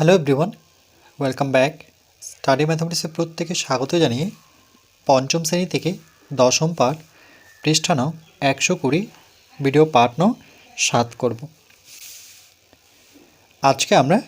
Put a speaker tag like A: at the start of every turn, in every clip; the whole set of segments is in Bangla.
A: Hello everyone welcome back study ম্যাথামেটিক্সে প্রত্যেকে স্বাগত জানিয়ে পঞ্চম শ্রেণি থেকে দশম পাঠ পৃষ্ঠা নং একশো কুড়ি ভিডিও পাঠ নং সাত করব। আজকে আমরা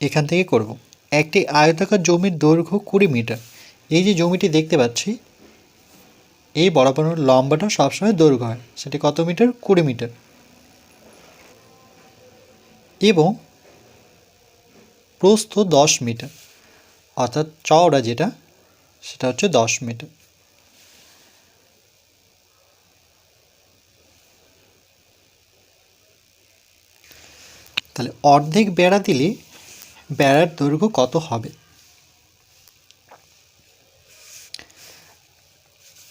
A: এখান থেকে করব। একটি আয়তাকার জমির দৈর্ঘ্য কুড়ি মিটার। এই যে জমিটি দেখতে পাচ্ছি, এই বরাবর লম্বাটা সবসময় দৈর্ঘ্য হয়। সেটি কত মিটার? কুড়ি মিটার। এবং প্রস্থ দশ মিটার, অর্থাৎ চওড়া যেটা, সেটা হচ্ছে দশ মিটার। তাহলে অর্ধেক বেড়া দিলে বেড়ার দৈর্ঘ্য কত হবে?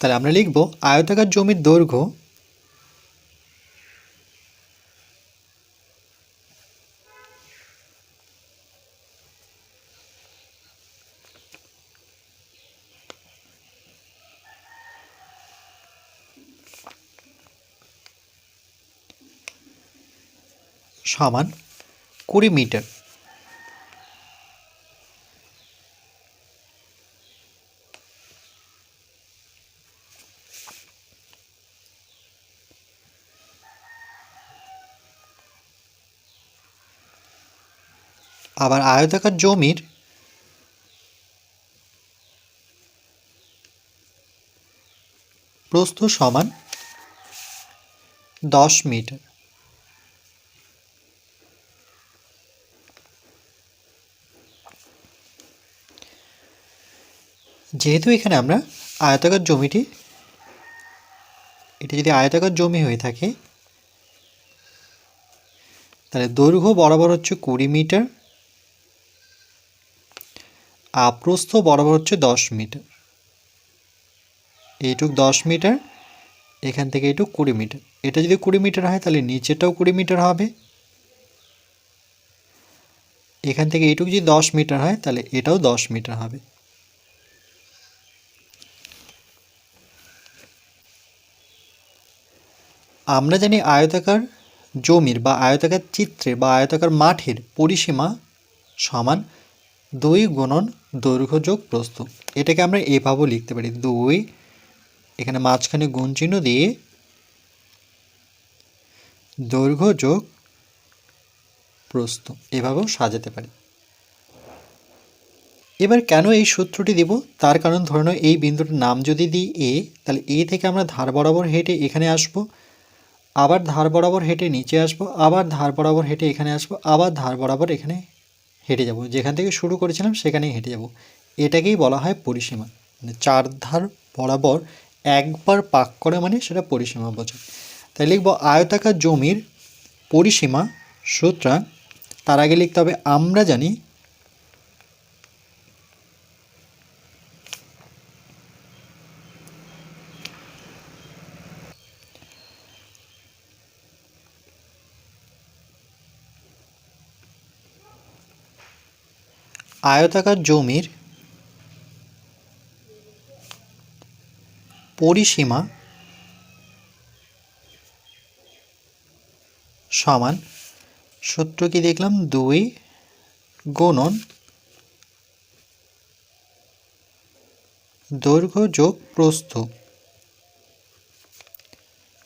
A: তাহলে আমরা লিখব আয়তাকার জমির দৈর্ঘ্য সমান কুড়ি মিটার। আবার আয়তাকার জমির প্রস্থ সমান দশ মিটার। যেহেতু এখানে আমরা আয়তাকার জমিটি, এটি যদি আয়তাকার জমি হয়ে থাকে, তাহলে দৈর্ঘ্য বরাবর হচ্ছে কুড়ি মিটার আর প্রস্থ বরাবর হচ্ছে দশ মিটার। এইটুক দশ মিটার, এখান থেকে এইটুক কুড়ি মিটার। এটা যদি কুড়ি মিটার হয়, তাহলে নিচেটাও কুড়ি মিটার হবে। এখান থেকে এইটুক যদি দশ মিটার হয়, তাহলে এটাও দশ মিটার হবে। আমরা জানি আয়তাকার জমির বা আয়তাকার চিত্রে বা আয়তাকার মাঠের পরিসীমা সমান দুই গুণন দৈর্ঘ্য যোগ প্রস্থ। এটাকে আমরা এভাবেও লিখতে পারি। দুই, এখানে মাঝখানে গুণ চিহ্ন দিয়ে দৈর্ঘ্য যোগ প্রস্থ এভাবেও সাজাতে পারি। এবার কেন এই সূত্রটি দেব? তার কারণ ধরে এই বিন্দুটির নাম যদি দিই এ, তাহলে এ থেকে আমরা ধার বরাবর হেঁটে এখানে আসব। আবার ধার বরাবর হেঁটে নিচে আসব, আবার ধার বরাবর হেঁটে এখানে আসব, আবার ধার বরাবর এখানে হেঁটে যাব। যেখান থেকে শুরু করেছিলাম সেখানেই হেঁটে যাব। এটাকেই বলা হয় পরিসীমা। মানে চার ধার বরাবর একবার পাক করে মানে সেটা পরিসীমা বোঝায় তাই লিখব আয়তাকার জমির পরিসীমা সুতরাং তার আগে লিখতে হবে, আমরা জানি আয়তাকার জমির পরিসীমা সমান সূত্র কি দেখলাম? দুই গুণন দৈর্ঘ্য যোগ প্রস্থ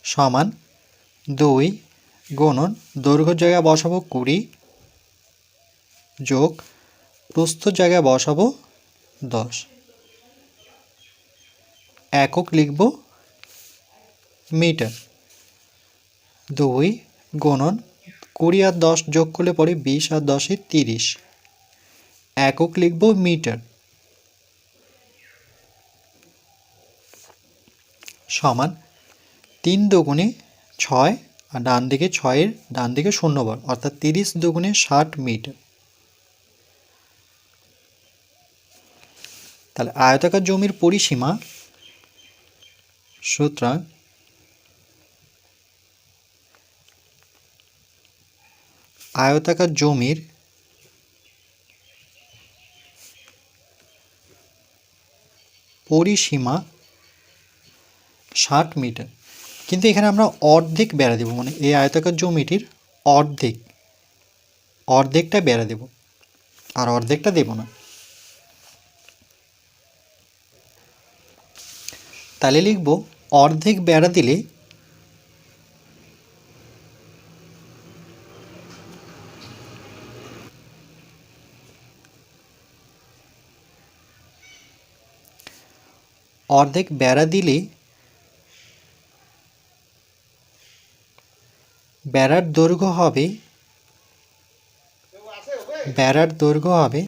A: সমান দুই গুণন দৈর্ঘ্য জায়গায় বসাবো কুড়ি যোগ প্রস্থ জায়গায় বসাবো দশ। একক লিখব মিটার। দুই গুণন কুড়ি আর দশ যোগ করলে পরে বিশ আর দশে তিরিশ। একক লিখব মিটার। সমান তিন দুগুণে ছয় আর ডান দিকে ছয়ের ডান দিকে শূন্যবার অর্থাৎ তিরিশ দুগুণে ষাট মিটার। তাহলে আয়তাকার জমির পরিসীমা সুতরাং আয়তাকার জমির পরিসীমা ষাট মিটার। কিন্তু এখানে আমরা অর্ধেক বেড়া দেব মানে এই আয়তাকার জমিটির অর্ধেক, অর্ধেকটা বেড়া দেব। আর অর্ধেকটা দেব না। তাহলে লিখব অর্ধেক বেড়া দিলে অর্ধেক বেড়া দিলে বেড়ার দৈর্ঘ্য হবে বেড়ার দৈর্ঘ্য হবে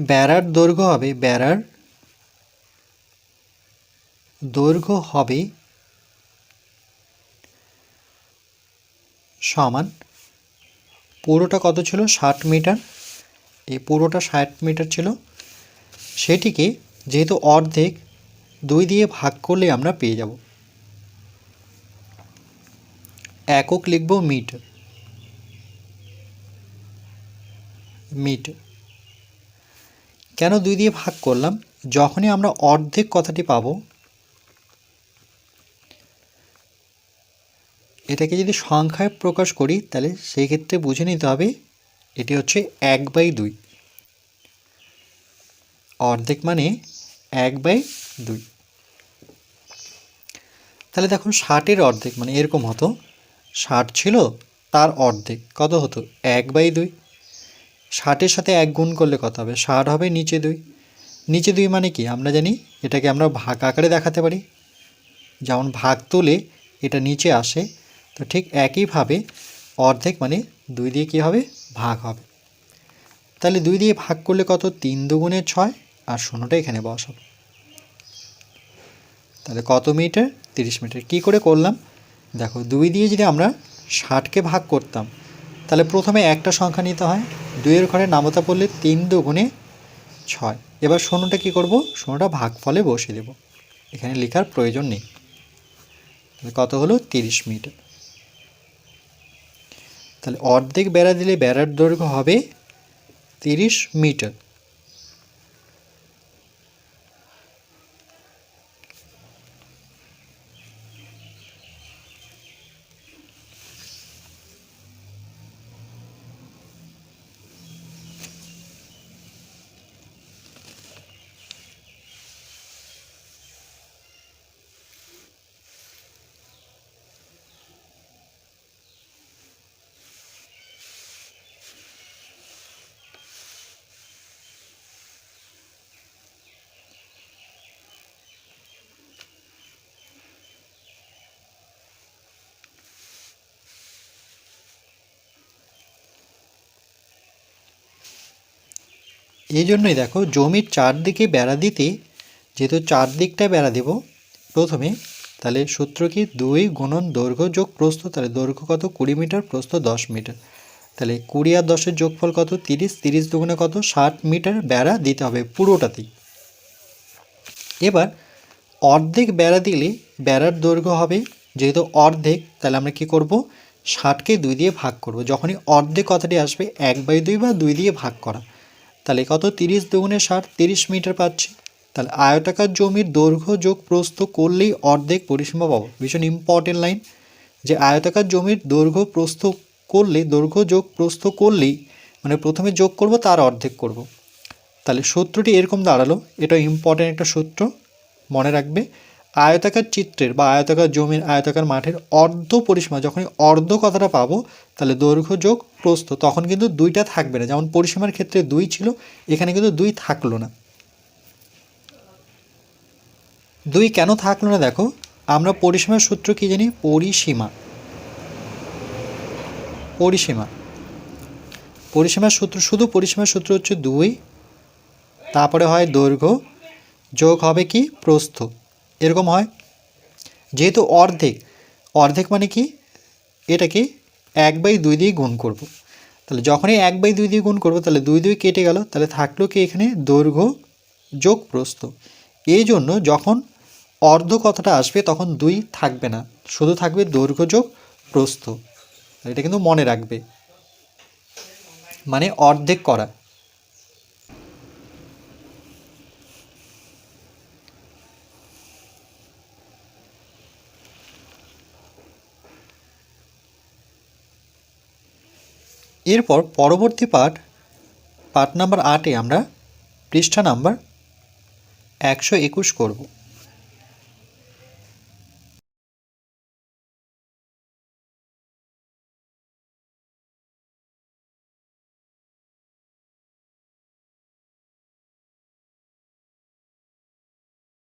A: বেড়ার দৈর্ঘ্য হবে বেড়ার দৈর্ঘ্য হবে সমান পুরোটা কত ছিল? ষাট মিটার। এই পুরোটা ষাট মিটার ছিল। সেটিকে যেহেতু অর্ধেক, দুই দিয়ে ভাগ করলে আমরা পেয়ে যাব। একক লিখব মিটার মিটার কেন দুই দিয়ে ভাগ করলাম? যখনই আমরা অর্ধেক কথাটি পাবো এটাকে যদি সংখ্যায় প্রকাশ করি, তাহলে সেই ক্ষেত্রে বুঝে নিতে হবে এটি হচ্ছে এক বাই দুই। অর্ধেক মানে এক বাই দুই। তাহলে দেখুন, ষাটের অর্ধেক মানে এরকম হতো। ষাট ছিল, তার অর্ধেক কত হতো? এক বাই দুই। ষাটের সাথে এক গুণ করলে কত হবে? ষাট হবে নিচে দুই। নিচে দুই মানে কি? আমরা জানি এটাকে আমরা ভাগ আকারে দেখাতে পারি। যেমন ভাগ তুলে এটা নিচে আসে তো ঠিক একইভাবে অর্ধেক মানে দুই দিয়ে কী হবে? ভাগ হবে। তাহলে দুই দিয়ে ভাগ করলে কত? তিন দুগুণে ছয়। আর শূন্যটা এখানে বসাবো। তাহলে কত মিটার? তিরিশ মিটার। কী করে করলাম? দেখো, দুই দিয়ে যদি আমরা ষাটকে ভাগ করতাম, তাহলে প্রথমে একটা সংখ্যা নিতে হয়। দুইয়ের ঘরে নামতা পড়লে তিন দুগুণে ছয়। এবার শূন্যটা কী করব? শূন্যটা ভাগ ফলে বসিয়ে দেব। এখানে লেখার প্রয়োজন নেই। কত হলো? তিরিশ মিটার। তাহলে অর্ধেক বেড়া দিলে বেড়ার দৈর্ঘ্য হবে তিরিশ মিটার। এই জন্যই দেখো, জমির চারদিকে বেড়া দিতে যেহেতু চারদিকটা বেড়া দেব প্রথমে, তাহলে সূত্র কি দুই গুণন দৈর্ঘ্য যোগ প্রস্থ, তাহলে দৈর্ঘ্য কত? কুড়ি মিটার, প্রস্থ দশ মিটার। তাহলে কুড়ি আর দশের যোগফল কত? তিরিশ তিরিশ দুগুণে কত? ষাট মিটার বেড়া দিতে হবে পুরোটাতেই। এবার অর্ধেক বেড়া দিলে বেড়ার দৈর্ঘ্য হবে, যেহেতু অর্ধেক, তাহলে আমরা কি করব? ষাটকে দুই দিয়ে ভাগ করব। যখনই অর্ধেক কথাটি আসবে, এক বাই দুই বা দুই দিয়ে ভাগ করা। তাহলে কত? তিরিশ দুগুণে ষাট, তিরিশ মিটার পাচ্ছি। তাহলে আয়তাকার জমির দৈর্ঘ্য যোগ প্রস্থ করলেই অর্ধেক পরিসীমা পাবো। ভীষণ ইম্পর্টেন্ট লাইন যে আয়তাকার জমির দৈর্ঘ্য প্রস্থ করলে, দৈর্ঘ্য যোগ প্রস্থ করলেই মানে প্রথমে যোগ করব, তার অর্ধেক করব। তাহলে সূত্রটি এরকম দাঁড়াল। এটা ইম্পর্টেন্ট একটা সূত্র। মনে রাখবে, আয়তাকার চিত্রের বা আয়তাকার জমির, আয়তাকার মাঠের অর্ধ পরিসীমা, যখনই অর্ধ কথাটা পাবো তাহলে দৈর্ঘ্য যোগ প্রস্থ, তখন কিন্তু দুইটা থাকবে না। যেমন পরিসীমার ক্ষেত্রে দুই ছিল, এখানে কিন্তু দুই থাকল না। দুই কেন থাকল না দেখো, আমরা পরিসীমার সূত্র কি জানি? পরিসীমা। পরিসীমা। পরিসীমার সূত্র, শুধু পরিসীমার সূত্র হচ্ছে দুই, তারপরে হয় দৈর্ঘ্য, যোগ হবে কি? প্রস্থ। এরকম হয়। যেহেতু অর্ধেক অর্ধেক মানে কি? এটাকে এক বাই দুই দিয়ে গুণ করব। তাহলে যখনই এক বাই দুই দিয়ে গুণ করব, তাহলে দুই দুই কেটে গেল, তাহলে থাকল কি এখানে? দৈর্ঘ্য যোগ প্রস্থ। এই জন্য যখন অর্ধ কথাটা আসবে, তখন দুই থাকবে না। শুধু থাকবে দৈর্ঘ্য যোগ প্রস্থ। এটা কিন্তু মনে রাখবে। মানে অর্ধেক করা। এরপর পরবর্তী পাঠ পাঠ নাম্বার আটে আমরা পৃষ্ঠা নাম্বার একশো একুশ করব।